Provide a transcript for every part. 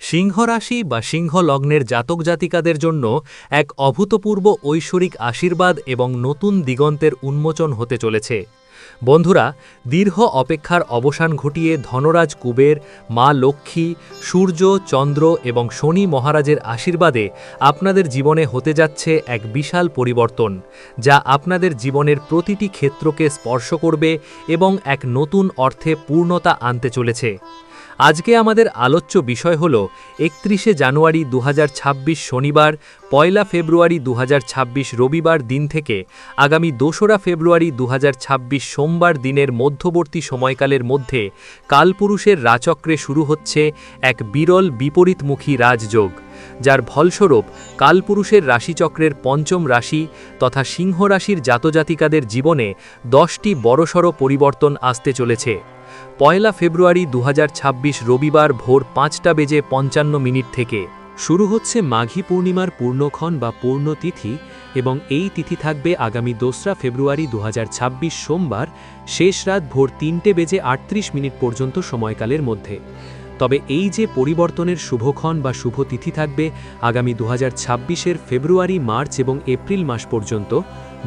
সিংহ রাশি বা সিংহ লগ্নের জাতক জাতিকাদের জন্য এক অভূতপূর্ব ঐশ্বরিক আশীর্বাদ এবং নতুন দিগন্তের উন্মোচন হতে চলেছে। বন্ধুরা, দীর্ঘ অপেক্ষার অবসান ঘটিয়ে ধনরাজ কুবের, মা লক্ষ্মী, সূর্য, চন্দ্র এবং শনি মহারাজের আশীর্বাদে আপনাদের জীবনে হতে যাচ্ছে এক বিশাল পরিবর্তন, যা আপনাদের জীবনের প্রতিটি ক্ষেত্রকে স্পর্শ করবে এবং এক নতুন অর্থে পূর্ণতা আনতে চলেছে। আজকে আমাদের আলোচ্য বিষয় হল একত্রিশে জানুয়ারি দুহাজার ছাব্বিশ শনিবার, পয়লা ফেব্রুয়ারি দুহাজার ছাব্বিশ রবিবার দিন থেকে আগামী দোসরা ফেব্রুয়ারি দু হাজার ছাব্বিশ সোমবার দিনের মধ্যবর্তী সময়কালের মধ্যে কালপুরুষের রাচক্রে শুরু হচ্ছে এক বিরল বিপরীতমুখী রাজযোগ, যার ফলস্বরূপ কালপুরুষের রাশিচক্রের পঞ্চম রাশি তথা সিংহ রাশির জাতজাতিকাদের জীবনে দশটি বড়সড় পরিবর্তন আসতে চলেছে। পয়লা ফেব্রুয়ারি দু হাজার ছাব্বিশ রবিবার ভোর পাঁচটা বেজে পঞ্চান্ন মিনিট থেকে শুরু হচ্ছে মাঘী পূর্ণিমার পূর্ণক্ষণ বা পূর্ণতিথি এবং এই তিথি থাকবে আগামী দোসরা ফেব্রুয়ারি দু হাজার ছাব্বিশ সোমবার, শেষ রাত ভোর তিনটে বেজে আটত্রিশ মিনিট পর্যন্ত সময়কালের মধ্যে। তবে এই যে পরিবর্তনের শুভক্ষণ বা শুভ তিথি থাকবে আগামী দু হাজার ফেব্রুয়ারি, মার্চ এবং এপ্রিল মাস পর্যন্ত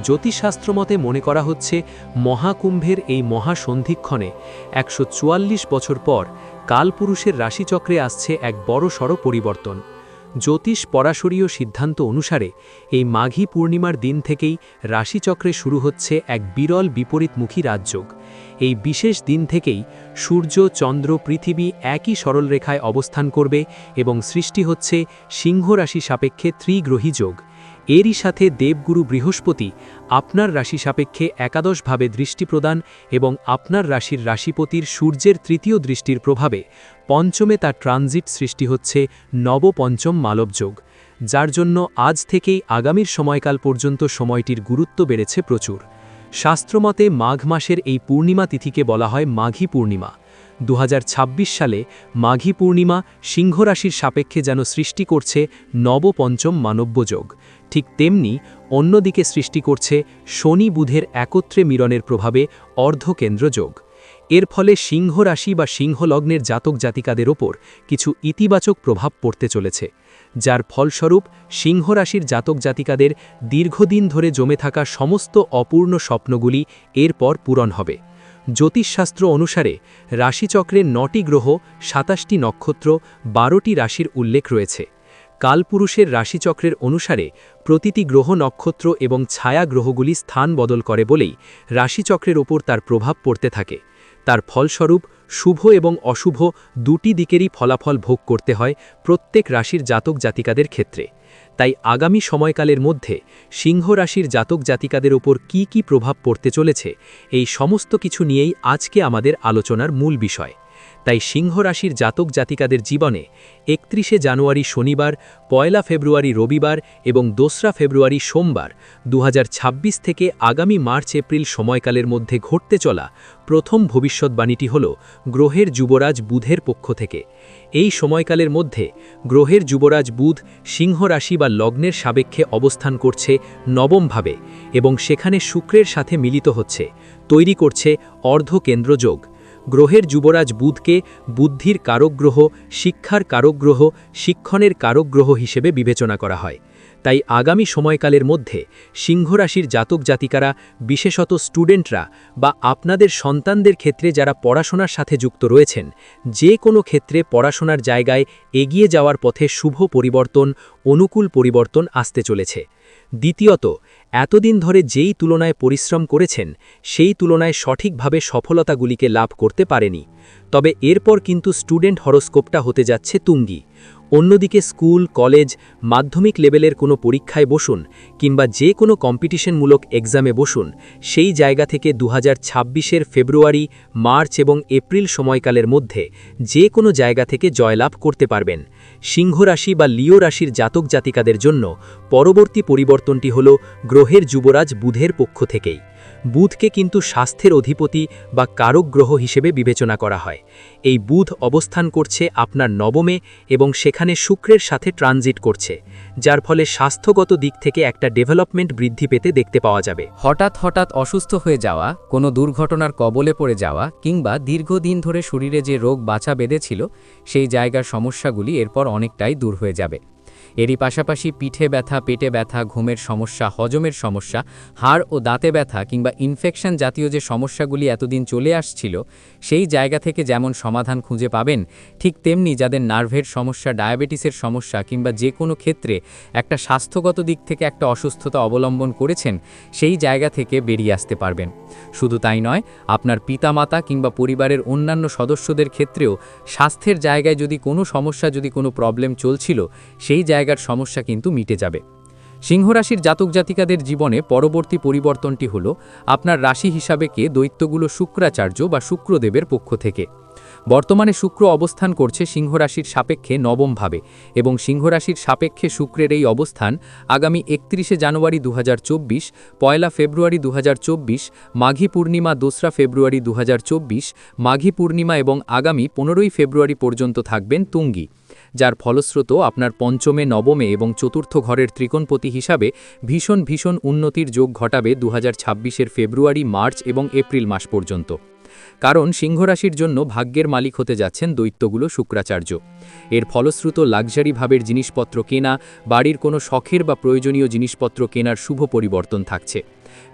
জ্যোতিষশাস্ত্রমতে মনে করা হচ্ছে, মহাকুম্ভের এই মহাসন্ধিক্ষণে একশো চুয়াল্লিশ বছর পর কালপুরুষের রাশিচক্রে আসছে এক বড় সড় পরিবর্তন। জ্যোতিষ পরাশরীয় সিদ্ধান্ত অনুসারে এই মাঘী পূর্ণিমার দিন থেকেই রাশিচক্রে শুরু হচ্ছে এক বিরল বিপরীতমুখী রাজযোগ। এই বিশেষ দিন থেকেই সূর্য, চন্দ্র, পৃথিবী একই সরলরেখায় অবস্থান করবে এবং সৃষ্টি হচ্ছে সিংহ রাশি সাপেক্ষে ত্রিগ্রহী যোগ। এরই সাথে দেবগুরু বৃহস্পতি আপনার রাশি সাপেক্ষে একাদশভাবে দৃষ্টি প্রদান এবং আপনার রাশির রাশিপতির সূর্যের তৃতীয় দৃষ্টির প্রভাবে পঞ্চমে তার ট্রানজিট সৃষ্টি হচ্ছে নবপঞ্চম মালবযোগ যার জন্য আজ থেকেই আগামীর সময়কাল পর্যন্ত সময়টির গুরুত্ব বেড়েছে প্রচুর। শাস্ত্রমতে মাঘ মাসের এই পূর্ণিমা তিথিকে বলা হয় মাঘী পূর্ণিমা। দু হাজার ছাব্বিশ সালে মাঘী পূর্ণিমা সিংহরাশির সাপেক্ষে যেন সৃষ্টি করছে নবপঞ্চম মানব্যযোগ ঠিক তেমনি অন্যদিকে সৃষ্টি করছে শনি বুধের একত্রে মিলনের প্রভাবে অর্ধকেন্দ্র যোগ। এর ফলে সিংহ রাশি বা সিংহলগ্নের জাতক জাতিকাদের ওপর কিছু ইতিবাচক প্রভাব পড়তে চলেছে, যার ফলস্বরূপ সিংহ রাশির জাতক জাতিকাদের দীর্ঘদিন ধরে জমে থাকা সমস্ত অপূর্ণ স্বপ্নগুলি এরপর পূরণ হবে। জ্যোতিষশাস্ত্র অনুসারে রাশিচক্রের নটি গ্রহ, সাতাশটি নক্ষত্র, বারোটি রাশির উল্লেখ রয়েছে। কালপুরুষের রাশিচক্রের অনুসারে প্রতিটি গ্রহ নক্ষত্র এবং ছায়া গ্রহগুলি স্থান বদল করে বলেই রাশিচক্রের ওপর তার প্রভাব পড়তে থাকে। তার ফলস্বরূপ শুভ এবং অশুভ দুটি দিকেরই ফলাফল ভোগ করতে হয় প্রত্যেক রাশির জাতক জাতিকাদের ক্ষেত্রে। তাই আগামী সময়কালের মধ্যে সিংহ রাশির জাতক জাতিকাদের ওপর কি কি প্রভাব পড়তে চলেছে, এই সমস্ত কিছু নিয়েই আজকে আমাদের আলোচনার মূল বিষয়। তাই সিংহ রাশির জাতক জাতিকাদের জীবনে একত্রিশে জানুয়ারি শনিবার, পয়লা ফেব্রুয়ারি রবিবার এবং দোসরা ফেব্রুয়ারি সোমবার দু হাজার ছাব্বিশ থেকে আগামী মার্চ এপ্রিল সময়কালের মধ্যে ঘটতে চলা প্রথম ভবিষ্যৎবাণীটি হল গ্রহের যুবরাজ বুধের পক্ষ থেকে। এই সময়কালের মধ্যে গ্রহের যুবরাজ বুধ সিংহ রাশি বা লগ্নের সাপেক্ষে অবস্থান করছে নবমভাবে এবং সেখানে শুক্রের সাথে মিলিত হচ্ছে, তৈরি করছে অর্ধকেন্দ্রযোগ। গ্রহের যুবরাজ বুধকে বুদ্ধির কারকগ্রহ শিক্ষার কারকগ্রহ শিক্ষণের কারকগ্রহ হিসেবে বিবেচনা করা হয়। তাই আগামী সময়কালের মধ্যে সিংহরাশির জাতক জাতিকারা, বিশেষত স্টুডেন্টরা বা আপনাদের সন্তানদের ক্ষেত্রে যারা পড়াশোনার সাথে যুক্ত রয়েছেন, যে কোনো ক্ষেত্রে পড়াশোনার জায়গায় এগিয়ে যাওয়ার পথে শুভ পরিবর্তন, অনুকূল পরিবর্তন আসতে চলেছে। দ্বিতীয়ত, এতদিন ধরে যেই তুলনায় পরিশ্রম করেছেন, সেই তুলনায় সঠিকভাবে সফলতাগুলিকে লাভ করতে পারেনি। তবে এরপর কিন্তু স্টুডেন্ট হরস্কোপটা হতে যাচ্ছে তুঙ্গি। অন্যদিকে স্কুল, কলেজ, মাধ্যমিক লেভেলের কোনো পরীক্ষায় বসুন কিংবা যে কোনো কম্পিটিশনমূলক এক্সামে বসুন, সেই জায়গা থেকে দু হাজার ফেব্রুয়ারি, মার্চ এবং এপ্রিল সময়কালের মধ্যে যে কোনো জায়গা থেকে জয়লাভ করতে পারবেন। সিংহ রাশি বা লিও রাশির জাতক জাতিকাদের জন্য পরবর্তী পরিবর্তনটি হল গ্রহের যুবরাজ বুধের পক্ষ থেকেই। বুধকে কিন্তু স্বাস্থ্যের অধিপতি বা কারক গ্রহ হিসেবে বিবেচনা করা হয়। এই বুধ অবস্থান করছে আপনার নবমে এবং সেখানে শুক্রের সাথে ট্রানজিট করছে, যার ফলে স্বাস্থ্যগত দিক থেকে একটা ডেভেলপমেন্ট বৃদ্ধি পেতে দেখতে পাওয়া যাবে। হঠাৎ হঠাৎ অসুস্থ হয়ে যাওয়া, কোনো দুর্ঘটনার কবলে পড়ে যাওয়া কিংবা দীর্ঘদিন ধরে শরীরে যে রোগ বাছা বেঁধেছিল, সেই জায়গার সমস্যাগুলি এরপর অনেকটাই দূর হয়ে যাবে। এরই পাশাপাশি পিঠে ব্যথা, পেটে ব্যথা, ঘুমের সমস্যা, হজমের সমস্যা, হাড় ও দাঁতে ব্যথা কিংবা ইনফেকশন জাতীয় যে সমস্যাগুলি এতদিন চলে আসছিল, সেই জায়গা থেকে যেমন সমাধান খুঁজে পাবেন, ঠিক তেমনি যাদের নার্ভের সমস্যা, ডায়াবেটিসের সমস্যা কিংবা যে কোনো ক্ষেত্রে একটা স্বাস্থ্যগত দিক থেকে একটা অসুস্থতা অবলম্বন করেছেন, সেই জায়গা থেকে বেরিয়ে আসতে পারবেন। শুধু তাই নয়, আপনার পিতামাতা কিংবা পরিবারের অন্যান্য সদস্যদের ক্ষেত্রেও স্বাস্থ্যের জায়গায় যদি কোনো সমস্যা, যদি কোনো প্রবলেম চলছিল, সেই জায়গার সমস্যা কিন্তু মিটে যাবে। সিংহরাশির জাতক জাতিকাদের জীবনে পরবর্তী পরিবর্তনটি হল, আপনার রাশি হিসাবে কে দৈত্যগুলো শুক্রাচার্য বা শুক্রদেবের পক্ষ থেকে। বর্তমানে শুক্র অবস্থান করছে সিংহরাশির সাপেক্ষে নবমভাবে এবং সিংহরাশির সাপেক্ষে শুক্রের এই অবস্থান আগামী একত্রিশে জানুয়ারি দু হাজার চব্বিশ, পয়লা ফেব্রুয়ারি দুহাজার চব্বিশ, মাঘী পূর্ণিমা দোসরা ফেব্রুয়ারি দুহাজার চব্বিশ, মাঘী পূর্ণিমা এবং আগামী পনেরোই ফেব্রুয়ারি পর্যন্ত থাকবেন তুঙ্গি, যার ফলস্রোত আপনার পঞ্চমে, নবমে এবং চতুর্থ ঘরের ত্রিকোণপতি হিসাবে ভীষণ ভীষণ উন্নতির যোগ ঘটাবে দু হাজার ফেব্রুয়ারি, মার্চ এবং এপ্রিল মাস পর্যন্ত। কারণ সিংহরাশির জন্য ভাগ্যের মালিক হতে যাচ্ছেন দৈত্যগুলো শুক্রাচার্য। এর ফলশ্রুত লাক্সারি ভাবের জিনিসপত্র কেনা, বাড়ির কোনো শখের বা প্রয়োজনীয় জিনিসপত্র কেনার শুভ পরিবর্তন থাকছে।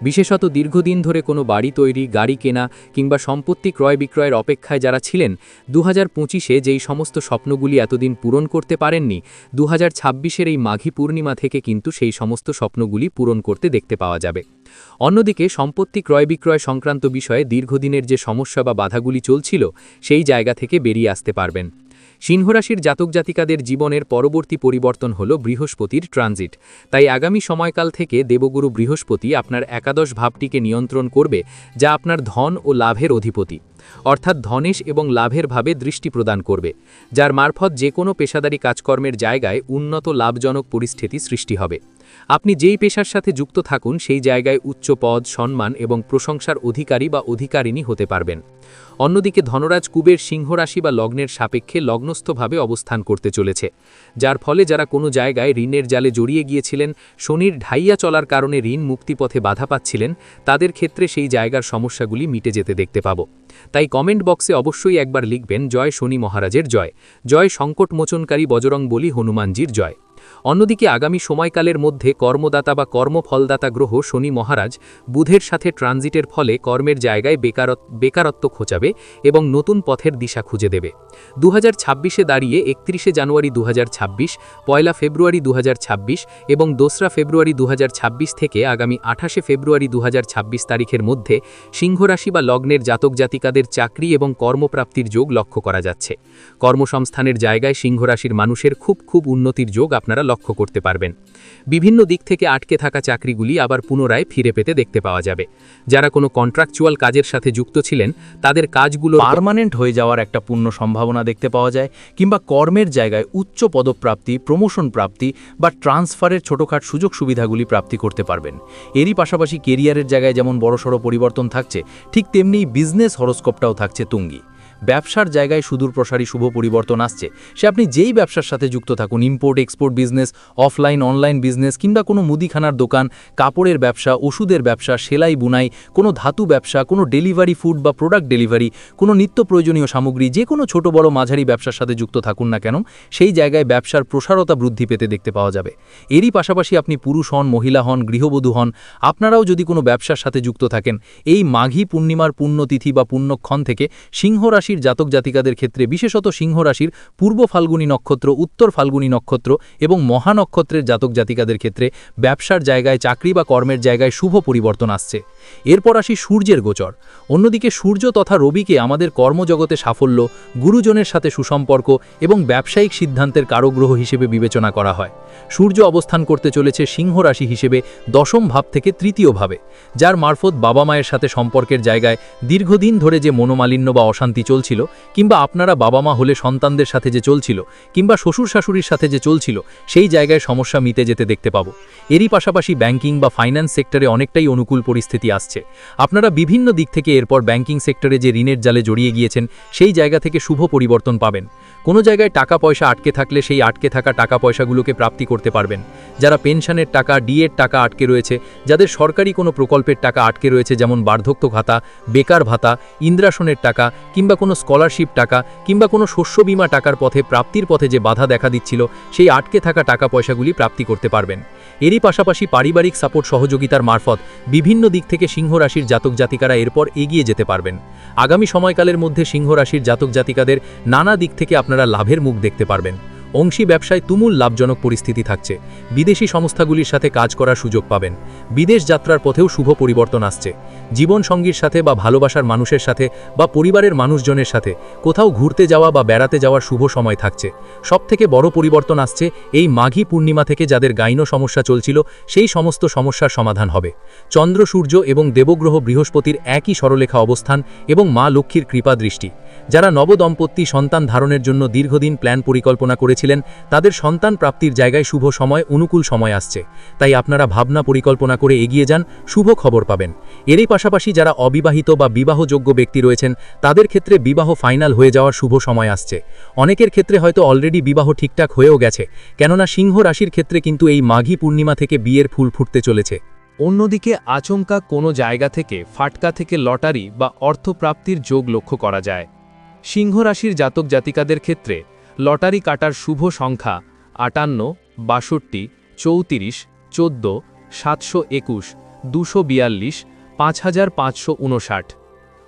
বিশেষত দীর্ঘদিন ধরে কোনো বাড়ি তৈরি, গাড়ি কেনা কিংবা সম্পত্তি ক্রয় বিক্রয়ের অপেক্ষায় যারা ছিলেন দু হাজার পঁচিশে যেই সমস্ত স্বপ্নগুলি এতদিন পূরণ করতে পারেননি দু হাজার ছাব্বিশের এই মাঘী পূর্ণিমা থেকে কিন্তু সেই সমস্ত স্বপ্নগুলি পূরণ করতে দেখতে পাওয়া যাবে। অন্যদিকে সম্পত্তি ক্রয় বিক্রয় সংক্রান্ত বিষয়ে দীর্ঘদিনের যে সমস্যা বা বাধাগুলি চলছিল, সেই জায়গা থেকে বেরিয়ে আসতে পারবেন। সিংহরাশির জাতক জাতিকাদের জীবনের পরবর্তী পরিবর্তন হল বৃহস্পতির ট্রানজিট। তাই আগামী সময়কাল থেকে দেবগুরু বৃহস্পতি আপনার একাদশ ভাবটিকে নিয়ন্ত্রণ করবে, যা আপনার ধন ও লাভের অধিপতি। অর্থাৎ ধনেশ এবং লাভের ভাবে দৃষ্টি প্রদান করবে, যার মারফত যে কোনো পেশাদারি কাজকর্মের জায়গায় উন্নত লাভজনক পরিস্থিতি সৃষ্টি হবে। আপনি যেই পেশার সাথে যুক্ত থাকুন, সেই জায়গায় উচ্চ পদ, সম্মান এবং প্রশংসার অধিকারী বা অধিকারিণী হতে পারবেন। অন্যদিকে ধনরাজ কুবের সিংহরাশি বা লগ্নের সাপেক্ষে লগ্নস্থভাবে অবস্থান করতে চলেছে, যার ফলে যারা কোনো জায়গায় ঋণের জালে জড়িয়ে গিয়েছিলেন, শনির ঢাইয়া চলার কারণে ঋণ মুক্তিপথে বাধা পাচ্ছিলেন, তাদের ক্ষেত্রে সেই জায়গার সমস্যাগুলি মিটে যেতে দেখতে পাব। তাই কমেন্ট বক্সে অবশ্যই একবার লিখবেন, জয় শনি মহারাজের জয়। জয় সংকট মোচনকারী বজরং বলি হনুমানজির জয়। অন্যদিকে আগামী সময়কালের মধ্যে কর্মদাতা বা কর্মফলদাতা গ্রহ শনি মহারাজ বুধের সাথে ট্রানজিটের ফলে কর্মের জায়গায় বেকারত, বেকারত্ব খোঁচাবে এবং নতুন পথের দিশা খুঁজে দেবে। দু হাজার দাঁড়িয়ে একত্রিশে জানুয়ারি দু পয়লা ফেব্রুয়ারি দু হাজার ছাব্বিশ এবং দোসরা ফেব্রুয়ারি দু হাজার ছাব্বিশ থেকে আগামী আঠাশে ফেব্রুয়ারি দু হাজার ছাব্বিশ তারিখের মধ্যে সিংহরাশি বা লগ্নের জাতক জাতিকাদের চাকরি এবং কর্মপ্রাপ্তির যোগ লক্ষ্য করা যাচ্ছে। কর্মসংস্থানের জায়গায় সিংহরাশির মানুষের খুব খুব উন্নতির যোগ আপনারা লক্ষ্য করতে পারবেন। বিভিন্ন দিক থেকে আটকে থাকা চাকরিগুলি আবার পুনরায় ফিরে পেতে দেখতে পাওয়া যাবে। যারা কোনো কন্ট্রাকচুয়াল কাজের সাথে যুক্ত ছিলেন, তাদের কাজগুলো পার্মানেন্ট হয়ে যাওয়ার একটা পূর্ণ সম্ভাবনা দেখতে পাওয়া যায়, কিংবা কর্মের জায়গায় উচ্চ পদপ্রাপ্তি প্রমোশন প্রাপ্তি বা ট্রান্সফারের ছোটোখাট সুযোগ সুবিধাগুলি প্রাপ্তি করতে পারবেন। এরই পাশাপাশি কেরিয়ারের জায়গায় যেমন বড়সড় পরিবর্তন থাকছে, ঠিক তেমনি বিজনেস হরস্কোপটাও থাকছে তুঙ্গি। ব্যবসার জায়গায় সুদূর প্রসারী শুভ পরিবর্তন আসছে। সে আপনি যেই ব্যবসার সাথে যুক্ত থাকুন import export business offline online business কিংবা কোনো মুদিখানার দোকান, কাপড়ের ব্যবসা, ওষুধের ব্যবসা, সেলাই, বুনাই, কোনো ধাতু ব্যবসা, কোনো ডেলিভারি ফুড বা প্রোডাক্ট ডেলিভারি কোনো নিত্য প্রয়োজনীয় সামগ্রী, যে কোনো ছোট বড় মাঝারি ব্যবসার সাথে যুক্ত থাকুন না কেন, সেই জায়গায় ব্যবসার প্রসারতা বৃদ্ধি পেতে দেখতে পাওয়া যাবে। এরই পাশাপাশি আপনি পুরুষ হন, মহিলা হন, গৃহবধূ হন, আপনারাও যদি কোনো ব্যবসার সাথে যুক্ত থাকেন, এই মাঘী পূর্ণিমার পুণ্যতিথি বা পুণ্যক্ষণ থেকে সিংহ রাশির জাতক জাতিকাদের ক্ষেত্রে, বিশেষত সিংহ রাশির পূর্ব ফাল্গুনী নক্ষত্র, উত্তর ফাল্গুনী নক্ষত্র এবং মহা নক্ষত্রের জাতক জাতিকাদের ক্ষেত্রে ব্যবসার জায়গায়, চাকরি বা কর্মের জায়গায় শুভ পরিবর্তন আসছে। এরপর আসি সূর্যের গোচর। অন্যদিকে সূর্য তথা রবিকে আমাদের কর্মজগতে সাফল্য, গুরুজনের সাথে সুসম্পর্ক এবং ব্যবসায়িক সিদ্ধান্তের কারগ্রহ হিসেবে বিবেচনা করা হয়। সূর্য অবস্থান করতে চলেছে সিংহ রাশি হিসেবে দশম ভাব থেকে তৃতীয় ভাবে, যার মারফত বাবা মায়ের সাথে সম্পর্কের জায়গায় দীর্ঘদিন ধরে যে মনোমালিন্য বা অশান্তি চলছে চলছিল, কিংবা আপনারা বাবা মা হলে সন্তানদের সাথে যে চলছিল, কিংবা শ্বশুর শাশুড়ির সাথে যে চলছিল, সেই জায়গায় সমস্যা মিটে যেতে দেখতে পাব। এরই পাশাপাশি ব্যাংকিং বা ফাইন্যান্স সেক্টরে অনেকটাই অনুকূল পরিস্থিতি আসছে। আপনারা বিভিন্ন দিক থেকে এরপর ব্যাংকিং সেক্টরে যে ঋণের জালে জড়িয়ে গিয়েছেন, সেই জায়গা থেকে শুভ পরিবর্তন পাবেন। কোনো জায়গায় টাকা পয়সা আটকে থাকলে সেই আটকে থাকা টাকা পয়সাগুলোকে প্রাপ্তি করতে পারবেন। যারা পেনশনের টাকা, ডিএর টাকা আটকে রয়েছে, যাদের সরকারি কোনো প্রকল্পের টাকা আটকে রয়েছে, যেমন বার্ধক্য ভাতা, বেকার ভাতা, ইন্দ্রাসনের টাকা, কিংবা কোনো স্কলারশিপ টাকা, কিংবা কোনো শস্য বীমা টাকার পথে, প্রাপ্তির পথে যে বাধা দেখা দিচ্ছিল, সেই আটকে থাকা টাকা পয়সাগুলি প্রাপ্তি করতে পারবেন। এরই পাশাপাশি পারিবারিক সাপোর্ট সহযোগিতার মারফত বিভিন্ন দিক থেকে সিংহ রাশির জাতক জাতিকারা এরপর এগিয়ে যেতে পারবেন। আগামী সময়কালের মধ্যে সিংহ রাশির জাতক জাতিকাদের নানা দিক থেকে আপনারা লাভের মুখ দেখতে পারবেন। অংশী ব্যবসায় তুমুল লাভজনক পরিস্থিতি থাকছে। বিদেশি সংস্থাগুলির সাথে কাজ করার সুযোগ পাবেন। বিদেশ যাত্রার পথেও শুভ পরিবর্তন আসছে। জীবন সঙ্গীর সাথে বা ভালোবাসার মানুষের সাথে বা পরিবারের মানুষজনের সাথে কোথাও ঘুরতে যাওয়া বা বেড়াতে যাওয়ার শুভ সময় থাকছে। সবথেকে বড় পরিবর্তন আসছে এই মাঘী পূর্ণিমা থেকে যাদের গাইনো সমস্যা চলছিল, সেই সমস্ত সমস্যার সমাধান হবে। চন্দ্র, সূর্য এবং দেবগ্রহ বৃহস্পতির একই সরলেখা অবস্থান এবং মা লক্ষ্মীর কৃপা দৃষ্টি। যারা নবদম্পতি সন্তান ধারণের জন্য দীর্ঘদিন প্ল্যান পরিকল্পনা করেছিলেন তাদের সন্তান প্রাপ্তির জায়গায় শুভ সময়, অনুকূল সময় আসছে। তাই আপনারা ভাবনা পরিকল্পনা করে এগিয়ে যান, শুভ খবর পাবেন। এরই পাশাপাশি যারা অবিবাহিত বা বিবাহযোগ্য ব্যক্তি রয়েছেন, তাদের ক্ষেত্রে বিবাহ ফাইনাল হয়ে যাওয়ার শুভ সময় আসছে। অনেকের ক্ষেত্রে হয়তো অলরেডি বিবাহ ঠিকঠাক হয়েও গেছে, কেননা সিংহ রাশির ক্ষেত্রে কিন্তু এই মাঘী পূর্ণিমা থেকে বিয়ের ফুল ফুটতে চলেছে। অন্যদিকে আচমকা কোনো জায়গা থেকে ফাটকা থেকে লটারি বা অর্থপ্রাপ্তির যোগ লক্ষ্য করা যায়। সিংহ রাশির জাতক জাতিকাদের ক্ষেত্রে লটারি কাটার শুভ সংখ্যা আটান্ন, বাষট্টি, চৌত্রিশ, চোদ্দ, সাতশো একুশ, দুশো বিয়াল্লিশ, পাঁচ হাজার পাঁচশো উনষাট।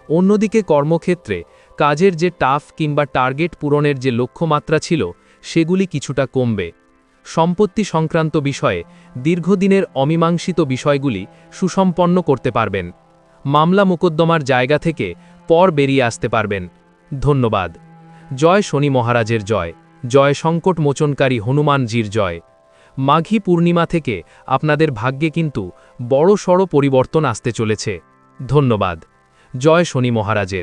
অন্যদিকে কর্মক্ষেত্রে কাজের যে টাফ কিংবা টার্গেট পূরণের যে লক্ষ্যমাত্রা ছিল, সেগুলি কিছুটা কমবে। সম্পত্তি সংক্রান্ত বিষয়ে দীর্ঘদিনের অমীমাংসিত বিষয়গুলি সুসম্পন্ন করতে পারবেন। মামলা মোকদ্দমার জায়গা থেকে পর বেরিয়ে আসতে পারবেন। ধন্যবাদ। জয় শনি মহারাজের জয় জয় সংকট মোচনকারী হনুমানজির জয়। মাঘী পূর্ণিমা থেকে আপনাদের ভাগ্যে কিন্তু বড় সড় পরিবর্তন আসতে চলেছে। ধন্যবাদ। জয় শনি মহারাজের।